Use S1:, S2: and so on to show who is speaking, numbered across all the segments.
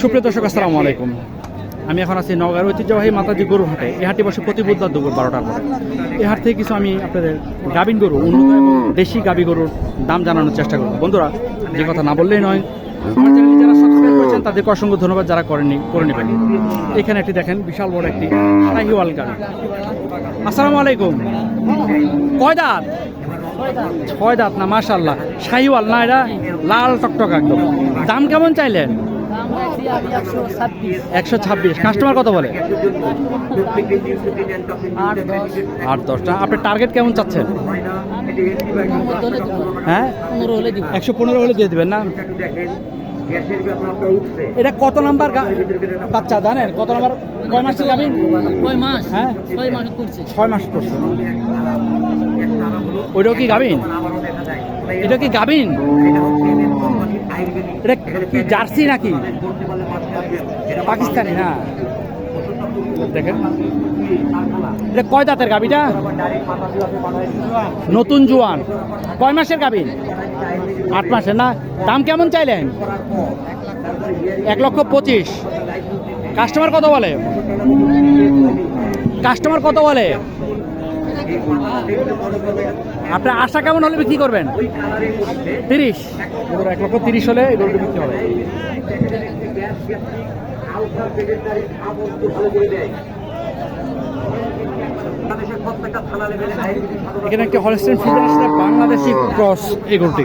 S1: সুপ্রিয় দর্শক, আসসালামু আলাইকুম। আমি এখন আছি নগর ঐতিহ্যবাহী মাতাজি গরু হাটে। এই হাটে বসে প্রতি বুধবার দুপুর বারোটার পরে। এই হাট থেকে কিছু আমি আপনাদের গাবিন গরু, উন্নত দেশি গাবি গরুর দাম জানানোর চেষ্টা করব। বন্ধুরা, যে কথা না বললেই নয়, আমার যারা সাবস্ক্রাইব করেছেন, তাদেরকে অসংখ্য ধন্যবাদ যারা করেননি করে নেবেন। এখানে একটি দেখেন, বিশাল বড় একটি শাহিওয়াল গাড়ি। আসসালামু আলাইকুম। কয় দাঁত ছয় দাঁত না মাশাল্লাহ শাহিওয়াল না এটা? লাল টকটক একদম। দাম কেমন চাইলেন? একশো ছাব্বিশ। কাস্টমার কত বলে? আট দশটা আপনার টার্গেট কেমন চাচ্ছেন? হ্যাঁ? একশো পনেরো হলে দিয়ে দেবেন না? এটা কত নাম্বার বাচ্চা জানেন? কত নাম্বার কয় মাসের গাবিন
S2: কয় মাস?
S1: হ্যাঁ?
S2: ছয় মাস করছে।
S1: ছয় মাস করছে। ওইটাও কি গাবিন এটা কি গাবিন এটা কি জার্সি নাকি? পাকিস্তানি, না। দেখেন। এটা কয় দাঁতের গাবিটা নতুন জোয়ান। কয় মাসের গাবিন আট মাসের, না? দাম কেমন চাইলেন? এক লক্ষ পঁচিশ। কাস্টমার কত বলে? কাস্টমার কত বলে? আপনার আশা কেমন হলে বিক্রি করবেন? তিরিশ। এক লক্ষ তিরিশ হলে এই গরুটা বিক্রি হবে। এখানে একটি হলস্টেন ফিল্ডার আছে বাংলাদেশি ক্রস এই গরুটি।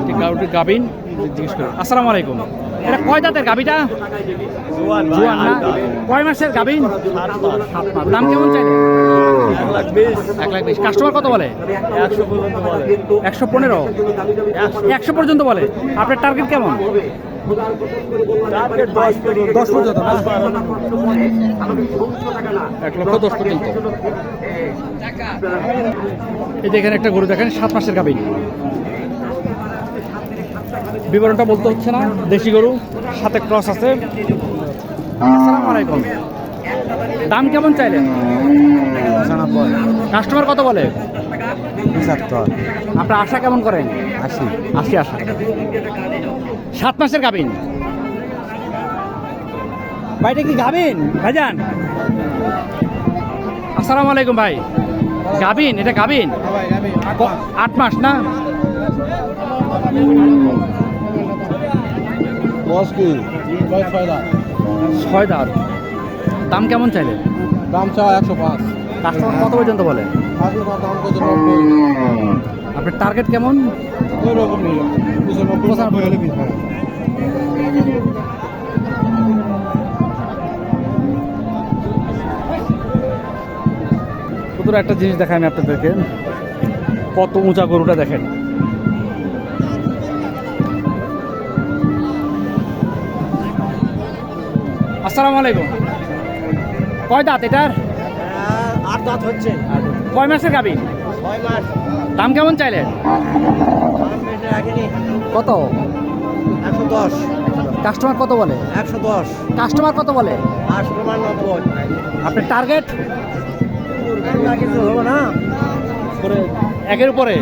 S1: এটি গাবিন জিজ্ঞেস করি আসসালামু আলাইকুম। এটা কয় দাঁতের গাবিটা জোয়ান না? কয় মাসের মাস। দাম কেমন চাইলে এক লাখ বিশ। কাস্টমার কত বলে? একশো পনেরো? একশো পর্যন্ত বলে। আপনার টার্গেট কেমন? দশ পর্যন্ত। এক লক্ষ দশ পর্যন্ত। এই যে এখানে একটা গরু দেখেন সাত মাসের গাবিন বিবরণটা বলতে হচ্ছে না। দেশি গরু সাথে ক্রস আছে। আসসালামু আলাইকুম। দাম কেমন চাইলেন? কাস্টমার কত বলে? আপনার আশা কেমন করেন?
S3: আশি।
S1: আশি আশা। সাত মাসের গাবিন ভাইটা কি গাবিন ভাইজান। আসসালামু আলাইকুম ভাই। গাবিন এটা গাবিন আট মাস না?
S3: বস কি বয়স ছয় লাখ
S1: ছয় দাঁত। দাম কেমন চাইলেন
S3: দাম চাওয়া একশো পাঁচ।
S1: কাস্টমার কত পর্যন্ত বলে? আপনার টার্গেট কেমন?
S3: ওই রকমই
S1: সুতরাং একটা জিনিস দেখাই আমি আপনাদেরকে। কত উঁচা গরুটা দেখেন। আসসালামু আলাইকুম। কয় দাঁত এটার?
S3: আট দাঁত হচ্ছে।
S1: কয় মাসের গাবি?
S3: ছয় মাস।
S1: দাম কেমন চাইলে? কত?
S3: একশো দশ।
S1: কাস্টমার কত বলে?
S3: একশো দশ।
S1: কাস্টমার কত বলে?
S3: নব্বই।
S1: আপনার টার্গেট?
S3: কিছু হবে না।
S1: করে একের উপরে।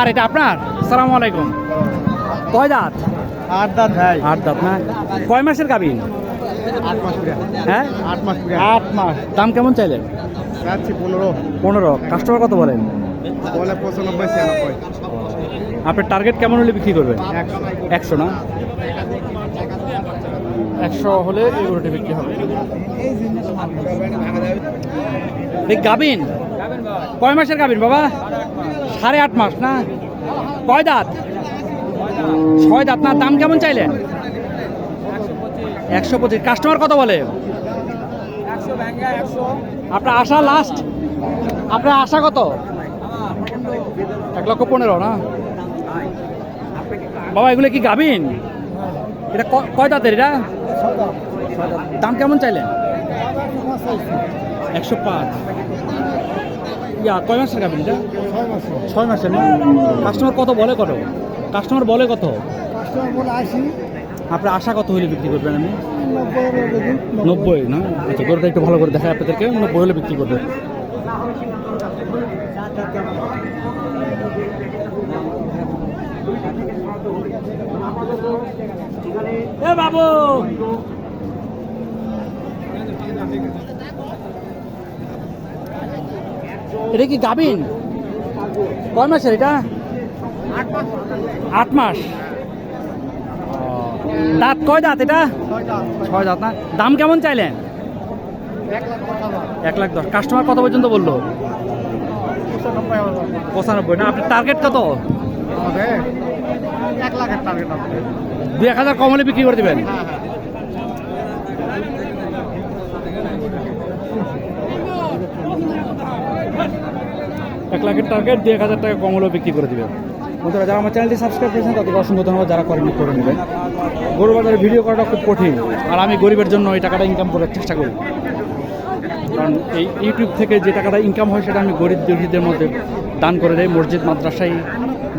S1: কার এটা আপনার? সালাম আলাইকুম। কয় দাঁত?
S3: আট দাঁত ভাই।
S1: আট দাঁত না কয় মাসের গাবিন
S3: পুরা
S1: হ্যাঁ?
S3: আট মাস
S1: আট মাস। দাম কেমন চাইলেন
S3: পনেরো।
S1: পনেরো। কাস্টমার কত বলেন?
S3: বলে পঁচানব্বই ছিয়ানব্বই।
S1: আপনার টার্গেট কেমন হলে বিক্রি করবেন?
S3: একশো।
S1: না? একশো হলে এই গরুটি বিক্রি হবে। এই গাবিন কয় মাসের গাবিন বাবা? সাড়ে আট মাস, না? কয় দাঁত? ছয় দাঁত, না? দাম কেমন চাইলেন একশো পঁচিশ। কাস্টমার কত বলে? আপনার আশা লাস্ট আপনার আশা কত? এক লক্ষ পনেরো, না? বাবা, এগুলো কি গাবিন এটা কয় দাঁতের এটা? দাম কেমন চাইলেন একশো পাঁচ। ইয়া কয় মাসের গাবেন এটা? ছয় মাসের। না? কাস্টমার কত বলে কত? কাস্টমার বলে কত? আপনার আশা কত হলে বিক্রি করবেন আমি নব্বই না? আচ্ছা গরুটা একটু ভালো করে দেখায় আপনাদেরকে। নব্বই হলে বিক্রি করবেন। এ বাবু! এটা কি গাবিন কয় মাসের এটা? আট মাস। দাঁত কয় দাঁত এটা? ছয় দাঁত না? দাম কেমন চাইলেন? এক লাখ দশ। কাস্টমার কত পর্যন্ত বলল? পঁচানব্বই। না আপনার টার্গেট কত?
S3: এক লাখের টার্গেট আছে।
S1: দুই এক হাজার কম হলে বিক্রি করে দেবেন? এক লাখের টার্গেট দুই এক হাজার টাকা কম হলেও বিক্রি করে দেবেন। বন্ধুরা, যারা আমার চ্যানেলটি সাবস্ক্রাইব করেছেন, তাদেরকে অসংখ্য ধন্যবাদ, যারা করেনি করে নেবেন। গরু বাজারে ভিডিও করাটা খুব কঠিন, আর আমি গরিবের জন্য এই টাকাটা ইনকাম করার চেষ্টা করি। কারণ এই ইউটিউব থেকে যে টাকাটা ইনকাম হয়, সেটা আমি গরিব দুঃখীদের মধ্যে দান করে দেয় মসজিদ, মাদ্রাসায়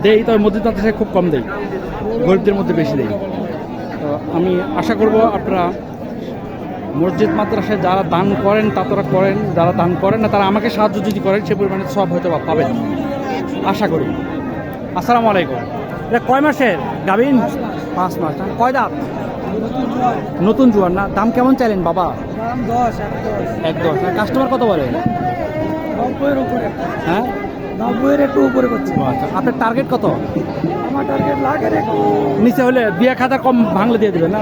S1: দেই, তবে মসজিদ, মাদ্রাসায় খুব কম দেই, গরিবদের মধ্যে বেশি দেই। তো আমি আশা করব আপনারা মসজিদ মাদ্রাসায় যারা দান করেন তা তারা করেন যারা দান করেন না তারা আমাকে সাহায্য যদি করেন সে পরিমাণে সব হয়তো পাবেন। আশা করি। আসসালামু আলাইকুম। এটা কয় মাসের? গাবিন পাঁচ মাস। কয় দাম নতুন জোয়ার না। দাম কেমন চাইলেন বাবা?
S3: এক দশ।
S1: কাস্টমার কত বলে? হ্যাঁ?
S3: নব্বইয়ের একটু উপরে করছে।
S1: আচ্ছা। আপনার টার্গেট কত?
S3: আমার টার্গেট একটু।
S1: নিচে হলে দুই এক হাজার কম ভাঙলে দিয়ে দেবেন না?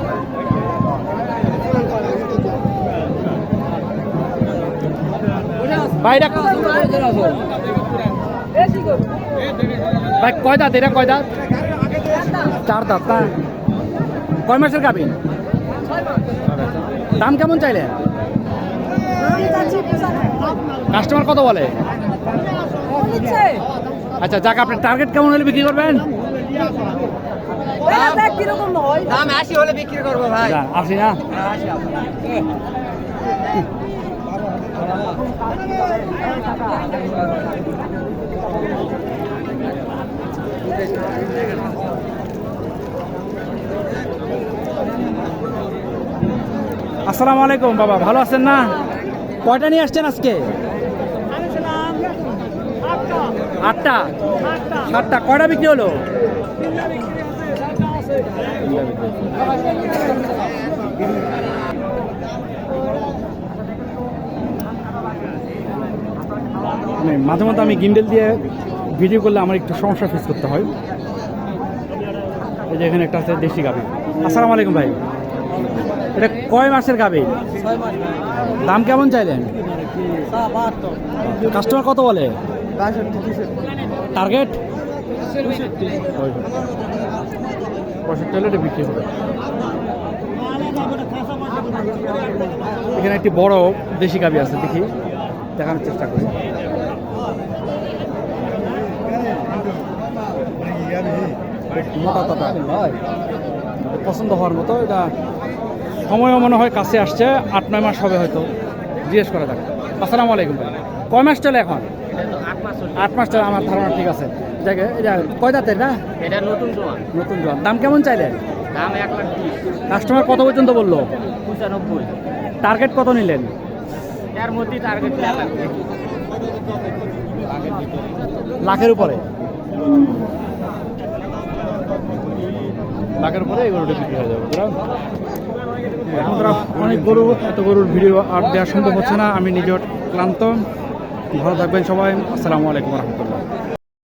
S1: বাইরে ভাই কয় দাঁত? এটা কয় দাঁত? চার দাঁত না কয় মাসের গাভিন দাম কেমন চাইলে? কাস্টমার কত বলে? আচ্ছা যাক আপনার টার্গেট কেমন হলে বিক্রি করবেন?
S2: দাম আশি হলে বিক্রি করব ভাই।
S1: না আসসালামু আলাইকুম, বাবা। ভালো আছেন না? কয়টা নিয়ে আসছেন আজকে? আটটা। সাতটা। কয়টা বিক্রি হলো? মানে মাঝে মাঝে আমি গিন্ডেল দিয়ে ভিডিও করলে আমার একটু সমস্যা ফেস করতে হয়। এই যে এখানে একটা আছে দেশি গাভি। আসসালামু আলাইকুম ভাই। এটা কয় মাসের গাভি? দাম কেমন চাইলেন? কাস্টমার কত বলে? টার্গেট? পঁয়ষট্টি হলে বিক্রি হবে। এখানে একটি বড় দেশি গাবি আছে দেখি। দেখানোর চেষ্টা করি। মোটা পছন্দ হওয়ার মতো এটা সময়ও মনে হয় কাছে আসছে আট নয় মাস হবে হয়তো। জিজ্ঞেস করা যাক। আসসালামু আলাইকুম ভাই। কয় মাস চলে এখন? আট মাস চলে আমার ধারণা ঠিক আছে। দেখে এটা কয় দাঁতের না?
S2: এটা নতুন জোয়ান।
S1: নতুন জোয়ান। দাম কেমন চাইলে?
S2: দাম এক লাখ
S1: কাস্টমার কত পর্যন্ত বলল?
S2: পঁচানব্বই।
S1: টার্গেট কত নিলেন?
S2: এর মধ্যেই টার্গেট
S1: লাখের উপরে। লাখের পরে এই বিক্রি হয়ে যাবে? এখন তারা অনেক গরু, এত গরুর ভিডিও আর দেওয়া সম্ভব হচ্ছে না। আমি নিজের ক্লান্ত। ভালো থাকবেন সবাই। আসসালামু আলাইকুম রহমতুল্লাহ।